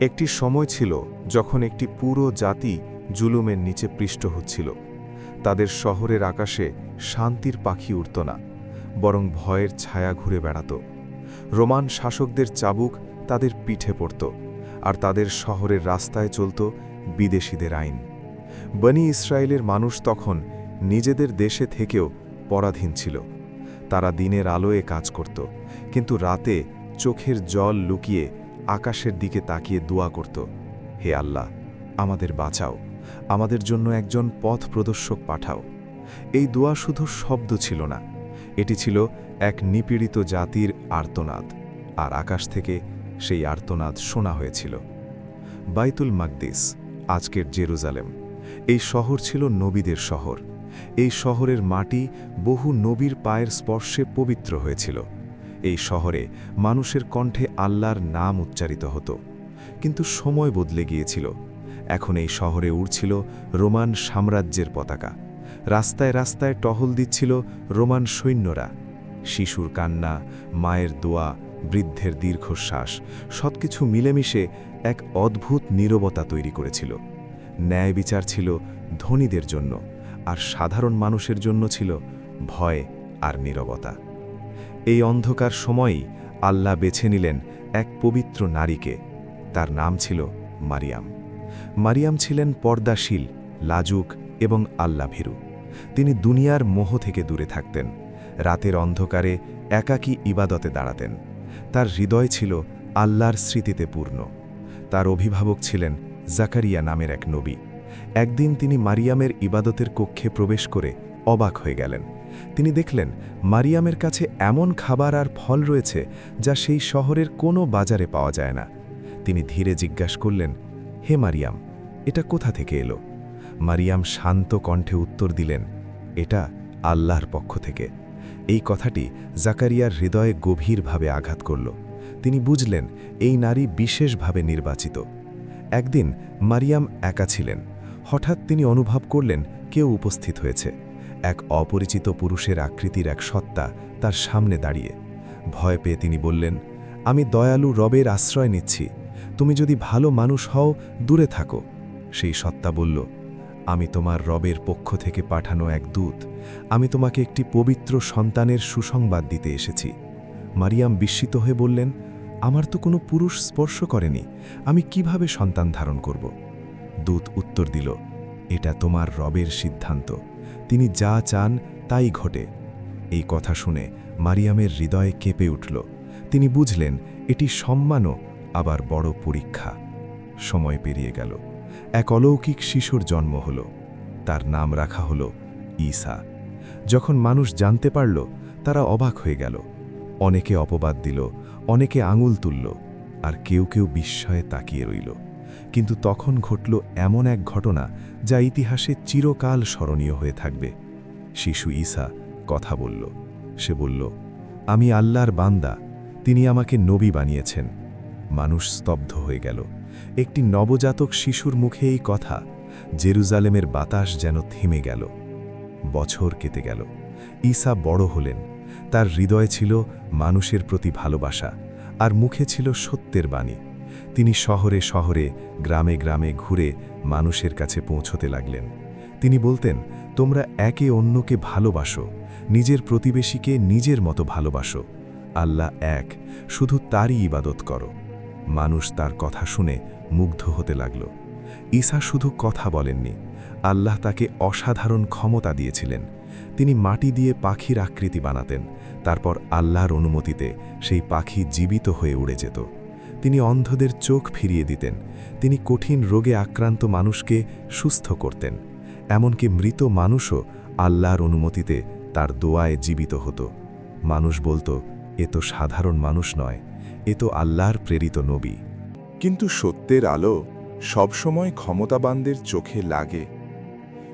একটি সময় ছিল যখন একটি পুরো জাতি জুলুমের নিচে পৃষ্ঠ হচ্ছিল। তাদের শহরের আকাশে শান্তির পাখি উড়ত না, বরং ভয়ের ছায়া ঘুরে বেড়াত। রোমান শাসকদের চাবুক তাদের পিঠে পড়ত, আর তাদের শহরের রাস্তায় চলত বিদেশিদের আইন। বনি ইসরায়েলের মানুষ তখন নিজেদের দেশে থেকেও পরাধীন ছিল। তারা দিনের আলোয় কাজ করত, কিন্তু রাতে চোখের জল লুকিয়ে আকাশের দিকে তাকিয়ে দোয়া করত, হে আল্লাহ, আমাদের বাঁচাও, আমাদের জন্য একজন পথ প্রদর্শক পাঠাও। এই দোয়া শুধু শব্দ ছিল না, এটি ছিল এক নিপীড়িত জাতির আর্তনাদ, আর আকাশ থেকে সেই আর্তনাদ শোনা হয়েছিল। বাইতুল মাকদিস, আজকের জেরুজালেম, এই শহর ছিল নবীদের শহর। এই শহরের মাটি বহু নবীর পায়ের স্পর্শে পবিত্র হয়েছিল। এই শহরে মানুষের কণ্ঠে আল্লাহর নাম উচ্চারিত হতো। কিন্তু সময় বদলে গিয়েছিল। এখন এই শহরে উড়ছিল রোমান সাম্রাজ্যের পতাকা। রাস্তায় রাস্তায় টহল দিচ্ছিল রোমান সৈন্যরা। শিশুর কান্না, মায়ের দোয়া, বৃদ্ধের দীর্ঘশ্বাস, সবকিছু মিলেমিশে এক অদ্ভুত নীরবতা তৈরি করেছিল। ন্যায় বিচার ছিল ধনীদের জন্য, আর সাধারণ মানুষের জন্য ছিল ভয় আর নীরবতা। এই অন্ধকার সময়ই আল্লাহ বেছে নিলেন এক পবিত্র নারীকে। তার নাম ছিল মারিয়াম। মারিয়াম ছিলেন পর্দাশীল, লাজুক এবং আল্লাভীরু। তিনি দুনিয়ার মোহ থেকে দূরে থাকতেন। রাতের অন্ধকারে একাকী ইবাদতে দাঁড়াতেন। তার হৃদয় ছিল আল্লাহর স্মৃতিতে পূর্ণ। তার অভিভাবক ছিলেন জাকারিয়া নামের এক নবী। একদিন তিনি মারিয়ামের ইবাদতের কক্ষে প্রবেশ করে অবাক হয়ে গেলেন। তিনি দেখলেন, মারিয়ামের কাছে এমন খাবার আর ফল রয়েছে যা সেই শহরের কোনো বাজারে পাওয়া যায় না। তিনি ধীরে জিজ্ঞাসা করলেন, হে মারিয়াম, এটা কোথা থেকে এলো? মারিয়াম শান্ত কণ্ঠে উত্তর দিলেন, এটা আল্লাহর পক্ষ থেকে। এই কথাটি জাকারিয়ার হৃদয়ে গভীরভাবে আঘাত করল। তিনি বুঝলেন, এই নারী বিশেষভাবে নির্বাচিত। একদিন মারিয়াম একা ছিলেন। হঠাৎ তিনি অনুভব করলেন, কেউ উপস্থিত হয়েছে। এক অপরিচিত পুরুষের আকৃতির এক সত্তা তার সামনে দাঁড়িয়ে। ভয় পেয়ে তিনি বললেন, আমি দয়ালু রবের আশ্রয় নিচ্ছি। তুমি যদি ভালো মানুষ হও, দূরে থাকো। সেই সত্তা বলল, আমি তোমার রবের পক্ষ থেকে পাঠানো এক দূত। আমি তোমাকে একটি পবিত্র সন্তানের সুসংবাদ দিতে এসেছি। মারিয়াম বিস্মিত হয়ে বললেন, আমার তো কোনো পুরুষ স্পর্শ করেনি। আমি কীভাবে সন্তান ধারণ করব? দূত উত্তর দিল, এটা তোমার রবের সিদ্ধান্ত। তিনি যা চান তাই ঘটে। এই কথা শুনে মারিয়ামের হৃদয়ে কেঁপে উঠল। তিনি বুঝলেন, এটি সম্মানও, আবার বড় পরীক্ষা। সময় পেরিয়ে গেল। এক অলৌকিক শিশুর জন্ম হল। তার নাম রাখা হল ঈসা। যখন মানুষ জানতে পারল, তারা অবাক হয়ে গেল। অনেকে অপবাদ দিল, অনেকে আঙুল তুলল, আর কেউ কেউ বিস্ময়ে তাকিয়ে রইল। কিন্তু তখন ঘটল এমন এক ঘটনা যা ইতিহাসে চিরকাল স্মরণীয় হয়ে থাকবে। শিশু ঈসা কথা বলল। সে বলল, আমি আল্লাহর বান্দা, তিনি আমাকে নবী বানিয়েছেন। মানুষ স্তব্ধ হয়ে গেল। একটি নবজাতক শিশুর মুখে এই কথা, জেরুজালেমের বাতাস যেন থেমে গেল। বছর কেটে গেল। ঈসা বড় হলেন। তার হৃদয় ছিল মানুষের প্রতি ভালোবাসা, আর মুখে ছিল সত্যের বাণী। তিনি শহরে শহরে, গ্রামে গ্রামে ঘুরে মানুষের কাছে পৌঁছতে লাগলেন। তিনি বলতেন, তোমরা একে অন্যকে ভালোবাসো, নিজের প্রতিবেশীকে নিজের মতো ভালোবাসো। আল্লাহ এক, শুধু তারই ইবাদত করো। মানুষ তার কথা শুনে মুগ্ধ হতে লাগল। ঈসা শুধু কথা বলেননি, আল্লাহ তাকে অসাধারণ ক্ষমতা দিয়েছিলেন। তিনি মাটি দিয়ে পাখির আকৃতি বানাতেন, তারপর আল্লাহর অনুমতিতে সেই পাখি জীবিত হয়ে উড়ে যেত। তিনি অন্ধদের চোখ ফিরিয়ে দিতেন। তিনি কঠিন রোগে আক্রান্ত মানুষকে সুস্থ করতেন। এমনকি মৃত মানুষও আল্লাহর অনুমতিতে তার দোয়ায় জীবিত হতো। মানুষ বলতো, এ তো সাধারণ মানুষ নয়, এ তো আল্লাহর প্রেরিত নবী। কিন্তু সত্যের আলো সবসময় ক্ষমতাবানদের চোখে লাগে।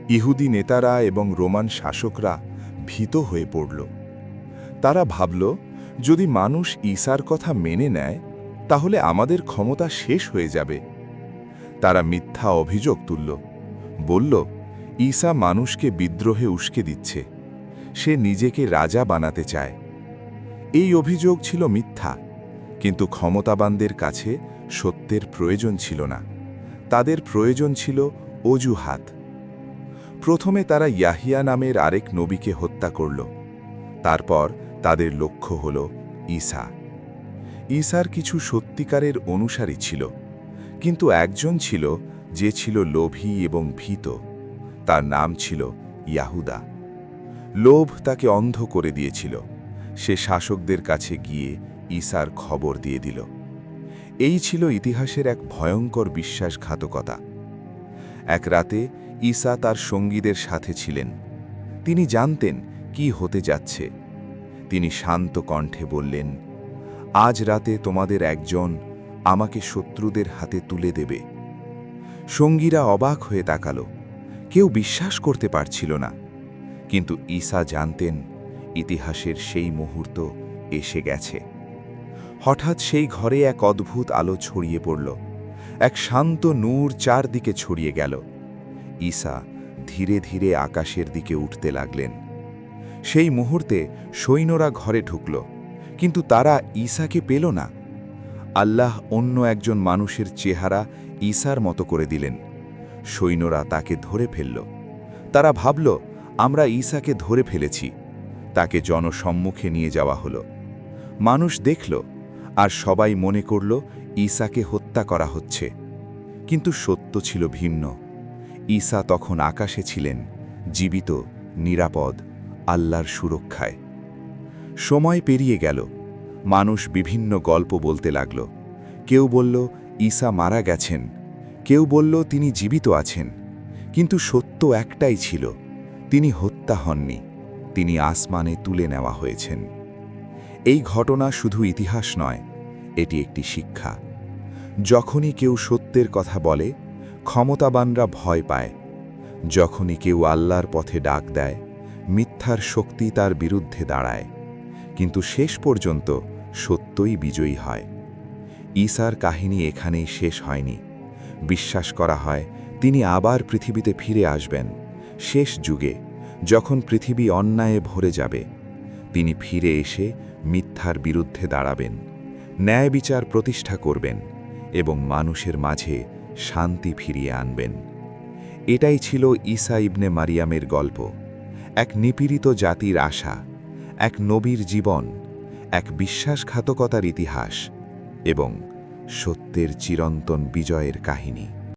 ইহুদি নেতারা এবং রোমান শাসকরা ভীত হয়ে পড়ল। তারা ভাবল, যদি মানুষ ঈসার কথা মেনে নেয় তাহলে আমাদের ক্ষমতা শেষ হয়ে যাবে। তারা মিথ্যা অভিযোগ তুলল। বলল, ঈসা মানুষকে বিদ্রোহে উস্কে দিচ্ছে। সে নিজেকে রাজা বানাতে চায়। এই অভিযোগ ছিল মিথ্যা, কিন্তু ক্ষমতাবানদের কাছে সত্যের প্রয়োজন ছিল না। তাদের প্রয়োজন ছিল অজুহাত। প্রথমে তারা ইয়াহিয়া নামের আরেক নবীকে হত্যা করল। তারপর তাদের লক্ষ্য হল ঈসা। ঈসার কিছু সত্যিকারের অনুসারী ছিল, কিন্তু একজন ছিল যে ছিল লোভী এবং ভীত, তার নাম ছিল ইয়াহুদা। লোভ তাকে অন্ধ করে দিয়েছিল, সে শাসকদের কাছে গিয়ে ঈসার খবর দিয়ে দিল। এই ছিল ইতিহাসের এক ভয়ঙ্কর বিশ্বাসঘাতকতা। এক রাতে ঈসা তার সঙ্গীদের সাথে ছিলেন। তিনি জানতেন কি হতে যাচ্ছে। তিনি শান্ত কণ্ঠে বললেন আজ রাতে তোমাদের একজন আমাকে শত্রুদের হাতে তুলে দেবে। সঙ্গীরা অবাক হয়ে তাকাল। কেউ বিশ্বাস করতে পারছিল না। কিন্তু ঈসা জানতেন ইতিহাসের সেই মুহূর্ত এসে গেছে। হঠাৎ সেই ঘরে এক অদ্ভুত আলো ছড়িয়ে পড়ল। এক শান্ত নূর চারদিকে ছড়িয়ে গেল। ঈসা ধীরে ধীরে আকাশের দিকে উঠতে লাগলেন। সেই মুহূর্তে সৈন্যরা ঘরে ঢুকল। কিন্তু তারা ঈসাকে পেল না। আল্লাহ অন্য একজন মানুষের চেহারা ঈসার মতো করে দিলেন। সৈন্যরা তাকে ধরে ফেলল। তারা ভাবল, আমরা ঈসাকে ধরে ফেলেছি। তাকে জনসম্মুখে নিয়ে যাওয়া হলো। মানুষ দেখল আর সবাই মনে করল, ঈসাকে হত্যা করা হচ্ছে। কিন্তু সত্য ছিল ভিন্ন। ঈসা তখন আকাশে ছিলেন, জীবিত, নিরাপদ, আল্লাহর সুরক্ষায়। সময় পেরিয়ে গেল। মানুষ বিভিন্ন গল্প বলতে লাগল। কেউ বলল, ঈসা মারা গেছেন। কেউ বলল, তিনি জীবিত আছেন। কিন্তু সত্য একটাই ছিল, তিনি হত্যা হননি, তিনি আসমানে তুলে নেওয়া হয়েছেন। এই ঘটনা শুধু ইতিহাস নয়, এটি একটি শিক্ষা। যখনই কেউ সত্যের কথা বলে, ক্ষমতাবানরা ভয় পায়। যখনই কেউ আল্লাহর পথে ডাক দেয়, মিথ্যার শক্তি তার বিরুদ্ধে দাঁড়ায়। কিন্তু শেষ পর্যন্ত সত্যই বিজয়ী হয়। ঈসার কাহিনী এখানেই শেষ হয়নি। বিশ্বাস করা হয়, তিনি আবার পৃথিবীতে ফিরে আসবেন, শেষ যুগে, যখন পৃথিবী অন্যায়ে ভরে যাবে। তিনি ফিরে এসে মিথ্যার বিরুদ্ধে দাঁড়াবেন, ন্যায় বিচার প্রতিষ্ঠা করবেন এবং মানুষের মাঝে শান্তি ফিরিয়ে আনবেন। এটাই ছিল ঈসা ইবনে মারিয়ামের গল্প, এক নিপীড়িত জাতির আশা। এক নবীর জীবন এক বিশ্বাসঘাতকতার ইতিহাস এবং সত্যের চিরন্তন বিজয়ের কাহিনী।